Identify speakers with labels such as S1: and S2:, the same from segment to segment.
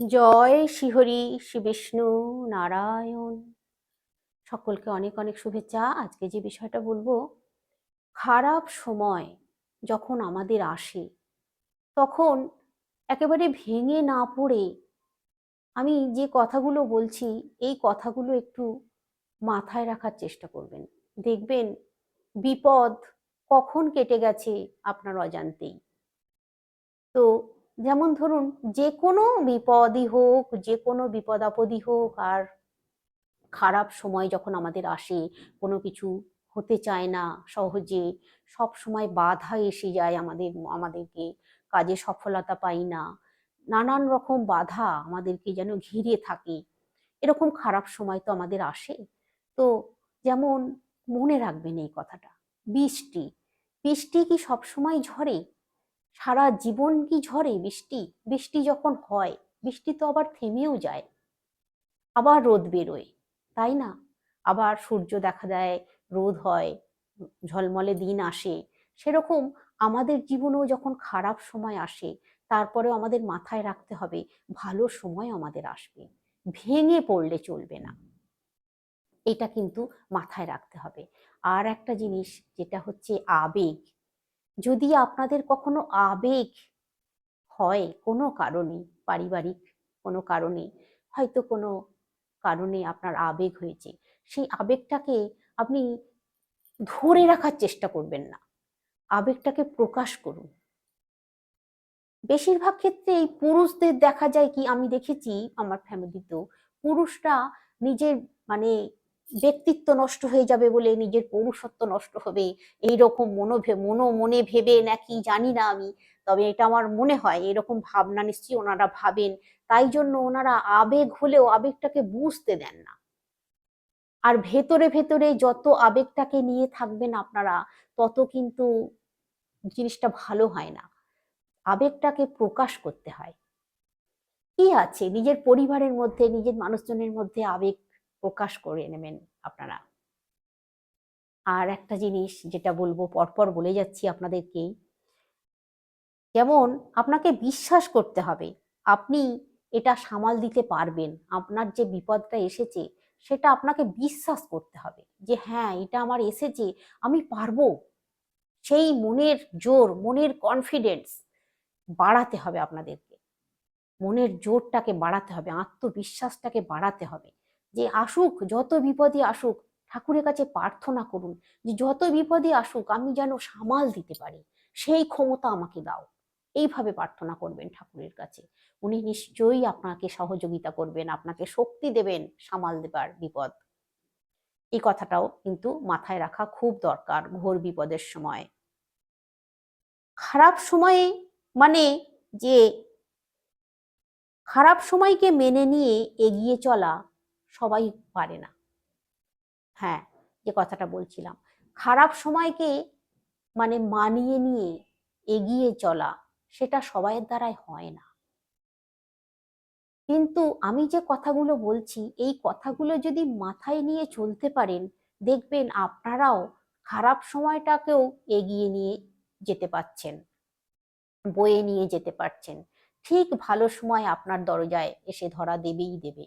S1: জয় শ্রীহরি শ্রী বিষ্ণু নারায়ণ। সকলকে অনেক অনেক শুভেচ্ছা। আজকে যে বিষয়টা বলব, খারাপ সময় যখন আমাদের আসে, তখন একেবারে ভেঙে না পড়ে আমি যে কথাগুলো বলছি, এই কথাগুলো একটু মাথায় রাখার চেষ্টা করবেন। দেখবেন বিপদ কখন কেটে গেছে আপনার অজান্তেই। তো যেমন ধরুন যে কোনো বিপদই হোক যে কোনো বিপদ আপদই হোক, আর খারাপ সময় যখন আমাদের আসে, কোনো কিছু হতে চায় না সহজে, সব সময় বাধা এসে যায় আমাদের, আমাদেরকে, কাজে সফলতা পাই না, নানান রকম বাধা আমাদেরকে যেন ঘিরে থাকে। এরকম খারাপ সময় তো আমাদের আসে। তো যেমন মনে রাখবেন এই কথাটা, বৃষ্টি বৃষ্টি কি সব সময় ঝরে? সারা জীবন কি ঝরে বৃষ্টি? বৃষ্টি যখন হয়, বৃষ্টি তো আবার থেমেও যায়। আবার রোদ বেরোয়, তাই না? আবার সূর্য দেখা দেয়, রোদ হয়, ঝলমলে দিন আসে। সেরকম আমাদের জীবনেও যখন খারাপ সময় আসে, তারপরেও আমাদের মাথায় রাখতে হবে, ভালো সময় আমাদের আসবে। ভেঙে পড়লে চলবে না। এটা কিন্তু মাথায় রাখতে হবে। আর একটা জিনিস যেটা হচ্ছে আবেগ যদি আপনাদের কখনো আবেগ হয় কোনো কারণে, পারিবারিক কোনো কারণে, হয়তো কোনো কারণে আপনার আবেগ হয়েছে, সেই আবেগটাকে আপনি ধরে রাখার চেষ্টা করবেন না। আবেগটাকে প্রকাশ করুন। বেশিরভাগ ক্ষেত্রে এই পুরুষদের দেখা যায় কি, আমি দেখেছি আমার ফ্যামিলিতেও পুরুষরা নিজের মানে ব্যক্তিত্ব নষ্ট হয়ে যাবে বলে নিজের পৌরুষত্ব নষ্ট হবে। এইরকম মনো মনো মনে ভেবে নাকি জানি না আমি, তবে এটা আমার মনে হয়, এরকম ভাবনা নিশ্চয়ই ওনারা ভাবেন। তাই জন্য ওনারা আবেগ হলেও আবেগটাকে বুঝতে দেন না। আর ভেতরে ভেতরে যত আবেগটাকে নিয়ে থাকবেন আপনারা, তত কিন্তু জিনিসটা ভালো হয় না। আবেগটাকে প্রকাশ করতে হয়। কি আছে? নিজের পরিবারের মধ্যে, নিজের মানুষজনের মধ্যে আবেগ প্রকাশ করে নেবেন আপনারা। আর একটা জিনিস যেটা বলব, পরপর বলে যাচ্ছি আপনাদেরকে, যেমন আপনাকে বিশ্বাস করতে হবে, আপনি এটা সামাল দিতে পারবেন, আপনার যে বিপদটা এসেছে সেটা আপনাকে বিশ্বাস করতে হবে যে হ্যাঁ এটা আমার এসেছে, আমি পারব। সেই মনের জোর, মনের কনফিডেন্স বাড়াতে হবে আপনাদেরকে। মনের জোরটাকে বাড়াতে হবে, আত্মবিশ্বাসটাকে বাড়াতে হবে। যে আসুক, যত বিপদে আসুক, ঠাকুরের কাছে প্রার্থনা করুন যে যত বিপদে আসুক, আমি যেন সামাল দিতে পারি। সেই ক্ষমতা আমাকে দাও। এইভাবে প্রার্থনা করবেন ঠাকুরের কাছে। উনি নিশ্চয়ই আপনাকে সহযোগিতা করবেন, আপনাকে শক্তি দেবেন সামাল দেবার বিপদ। এই কথাটাও কিন্তু মাথায় রাখা খুব দরকার ঘোর বিপদের সময়। খারাপ সময়ে মানে যে খারাপ সময়কে মেনে নিয়ে এগিয়ে চলা সবাই পারে না। হ্যাঁ যে কথাটা বলছিলাম। খারাপ সময়কে মানে মানিয়ে নিয়ে এগিয়ে চলা সেটা সবাইয়ের দ্বারাই হয় না। কিন্তু আমি যে কথাগুলো বলছি, এই কথাগুলো যদি মাথায় নিয়ে চলতে পারেন, দেখবেন আপনারাও খারাপ সময়টাকেও এগিয়ে নিয়ে যেতে পারছেন, বয়ে নিয়ে যেতে পারছেন। ঠিক ভালো সময় আপনার দরজায় এসে ধরা দেবেই দেবে।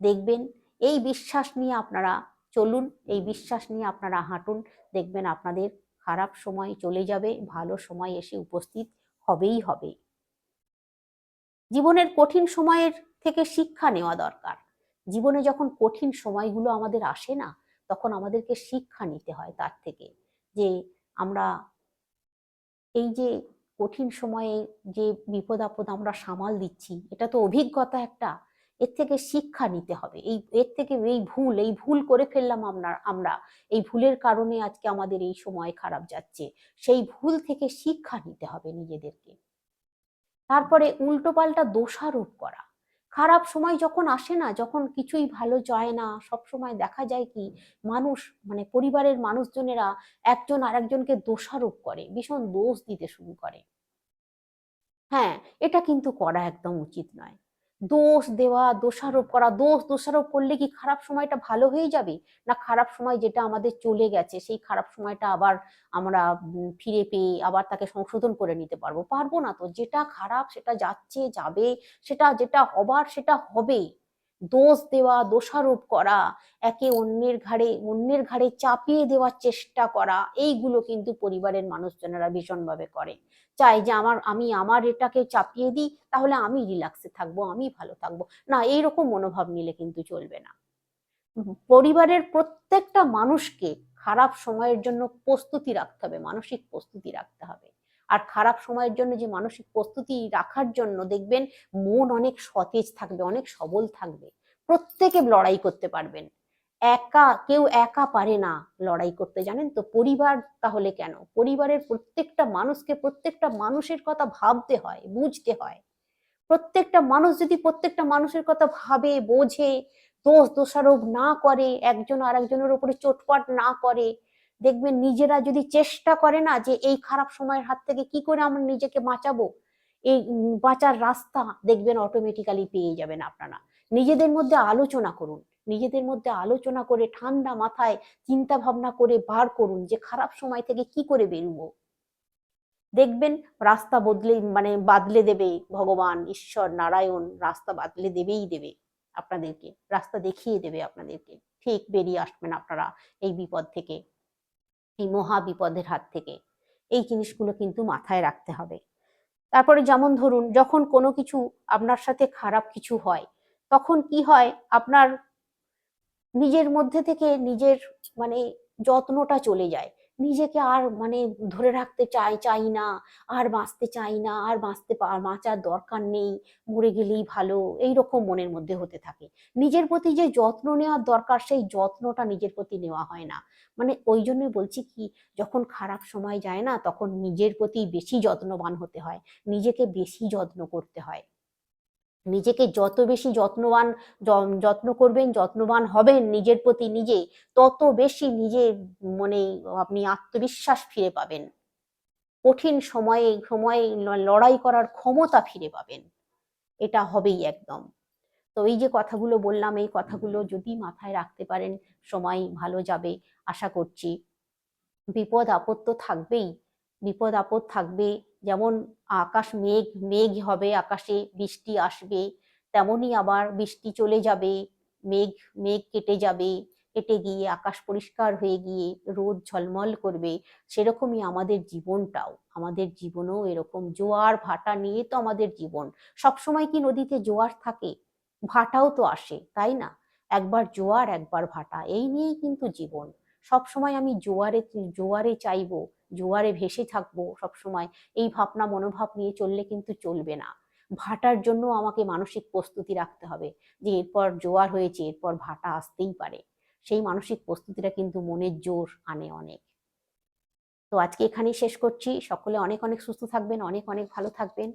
S1: দেখবেন, এই বিশ্বাস নিয়ে আপনারা চলুন, এই বিশ্বাস নিয়ে আপনারা হাঁটুন, দেখবেন আপনাদের খারাপ সময় চলে যাবে, ভালো সময় এসে উপস্থিত হবেই হবে। জীবনের কঠিন সময়ের থেকে শিক্ষা নেওয়া দরকার। জীবনে যখন কঠিন সময়গুলো আমাদের আসে না, তখন আমাদেরকে শিক্ষা নিতে হয় তার থেকে যে আমরা এই যে কঠিন সময়ে যে বিপদ আপদ আমরা সামাল দিচ্ছি, এটা তো অভিজ্ঞতা একটা। এর থেকে শিক্ষা নিতে হবে। এই, এর থেকে এই ভুল এই ভুল করে ফেললাম আমরা আমরা। এই ভুলের কারণে আজকে আমাদের এই সময় খারাপ যাচ্ছে। সেই ভুল থেকে শিক্ষা নিতে হবে নিজেদেরকে। তারপরে উল্টোপাল্টা দোষারোপ করা। খারাপ সময় যখন আসে না, যখন কিছুই ভালো যায় না, সব সময় দেখা যায় কি, মানুষ মানে পরিবারের মানুষজনেরা একজন আরেকজনকে দোষারোপ করে, ভীষণ দোষ দিতে শুরু করে। হ্যাঁ এটা কিন্তু করা একদম উচিত নয়। দোষ দেওয়া, দোষারোপ করা, দোষ দোষারোপ করলে কি খারাপ সময়টা ভালো হয়ে যাবে? না খারাপ সময় যেটা আমাদের চলে গেছে, সেই খারাপ সময়টা আবার আমরা ফিরে পেয়ে আবার তাকে সংশোধন করে নিতে পারব? পারব না তো। যেটা খারাপ সেটা যাচ্ছে, যাবে, সেটা যেটা হবার সেটা হবে দোষ দেওয়া দোষারোপ করা একে অন্যের ঘাড়ে অন্যের ঘাড়ে চাপিয়ে দেওয়ার চেষ্টা করা এইগুলো কিন্তু পরিবারের মানুষজনেরা ভীষণভাবে করে। চাই যে আমার আমি আমার এটাকে চাপিয়ে দিই তাহলে আমি রিল্যাক্সে থাকব আমি ভালো থাকব। না এইরকম মনোভাব নিলে কিন্তু চলবে না। পরিবারের প্রত্যেকটা মানুষকে খারাপ সময়ের জন্য প্রস্তুতি রাখতে হবে মানসিক প্রস্তুতি রাখতে হবে। আর খারাপ সময়ের জন্য যে মানসিক প্রস্তুতি রাখার জন্য দেখবেন মন অনেক সতেজ থাকবে, অনেক সবল থাকবে। প্রত্যেকে লড়াই করতে পারবেন। একা, কেউ একা পারে না লড়াই করতে, জানেন তো? পরিবার তাহলে কেন? পরিবারের প্রত্যেকটা মানুষকে প্রত্যেকটা মানুষের কথা ভাবতে হয়, বুঝতে হয়। প্রত্যেকটা মানুষ যদি প্রত্যেকটা মানুষের কথা ভাবে, বোঝে, দোষ, দোষারোপ না করে, একজন আর একজনের উপরে চোটপাট না করে দেখবেন নিজেরা যদি চেষ্টা করে না যে এই খারাপ সময়ের হাত থেকে কি করে আমরা নিজেকে বাঁচাবো, এই বাঁচার রাস্তা দেখবেন অটোমেটিক্যালি পেয়ে যাবেন আপনারা। নিজেদের মধ্যে আলোচনা করুন, নিজেদের মধ্যে আলোচনা করে ঠান্ডা মাথায় চিন্তা ভাবনা করে বার করুন যে খারাপ সময় থেকে কি করে বেরোবো। দেখবেন রাস্তা বদলে মানে বাদলে দেবে, ভগবান, ঈশ্বর, নারায়ণ রাস্তা বাদলে দেবেই দেবে আপনাদেরকে, রাস্তা দেখিয়ে দেবে আপনাদেরকে। ঠিক বেরিয়ে আসবেন আপনারা এই বিপদ থেকে। এই মহা বিপদের হাত থেকে। এই জিনিসগুলো কিন্তু মাথায় রাখতে হবে। তারপরে যেমন ধরুন, যখন কোনো কিছু আপনার সাথে খারাপ কিছু হয়, তখন কি হয়? আপনার নিজের মধ্যে থেকে নিজের মানে যত্নটা চলে যায়। নিজেকে আর মানে ধরে রাখতে চাই চাই না, আর বাঁচতে চাই না, আর বাঁচতে বাঁচার দরকার নেই, মরে গেলেই ভালো এই রকম মনের মধ্যে হতে থাকে। নিজের প্রতি যে যত্ন নেওয়ার দরকার, সেই যত্নটা নিজের প্রতি নেওয়া হয় না। মানে ওই জন্যই বলছি কি, যখন খারাপ সময় যায় না, তখন নিজের প্রতি বেশি যত্নবান হতে হয়, নিজেকে বেশি যত্ন করতে হয়। নিজেকে যত বেশি যত্নবান যত্ন করবেন, যত্নবান হবেন নিজের প্রতি নিজে তত বেশি নিজের মনে আপনি আত্মবিশ্বাস ফিরে পাবেন। কঠিন সময়ে সময়ে লড়াই করার ক্ষমতা ফিরে পাবেন। এটা হবেই একদম। তো এই যে কথাগুলো বললাম, এই কথাগুলো যদি মাথায় রাখতে পারেন, সময় ভালো যাবে, আশা করছি। বিপদ আপদ তো থাকবেই। বিপদ আপদ থাকবে যেমন আকাশ মেঘ মেঘ হবে, আকাশে বৃষ্টি আসবে, তেমনই আবার বৃষ্টি চলে যাবে, মেঘ মেঘ কেটে যাবে, কেটে গিয়ে আকাশ পরিষ্কার হয়ে গিয়ে রোদ ঝলমল করবে। সেরকমই আমাদের জীবনটাও। আমাদের জীবনও এরকম জোয়ার, ভাটা নিয়ে তো আমাদের জীবন। সবসময় কি নদীতে জোয়ার থাকে? ভাটাও তো আসে, তাই না? একবার জোয়ার, একবার ভাটা, এই নিয়েই কিন্তু জীবন। সবসময় আমি জোয়ারে জোয়ারে চাইব। জোয়ারে ভেসে থাকব সবসময়। এই ভাবনা মনোভাব নিয়ে চললে কিন্তু চলবে না। ভাটার জন্য আমাকে মানসিক প্রস্তুতি রাখতে হবে যে এরপর জোয়ার হয়েছে, এরপর ভাটা আসতেই পারে। সেই মানসিক প্রস্তুতিটা কিন্তু মনের জোর আনে অনেক। তো আজকে এখানেই শেষ করছি। সকলে অনেক অনেক সুস্থ থাকবেন, অনেক অনেক ভালো থাকবেন।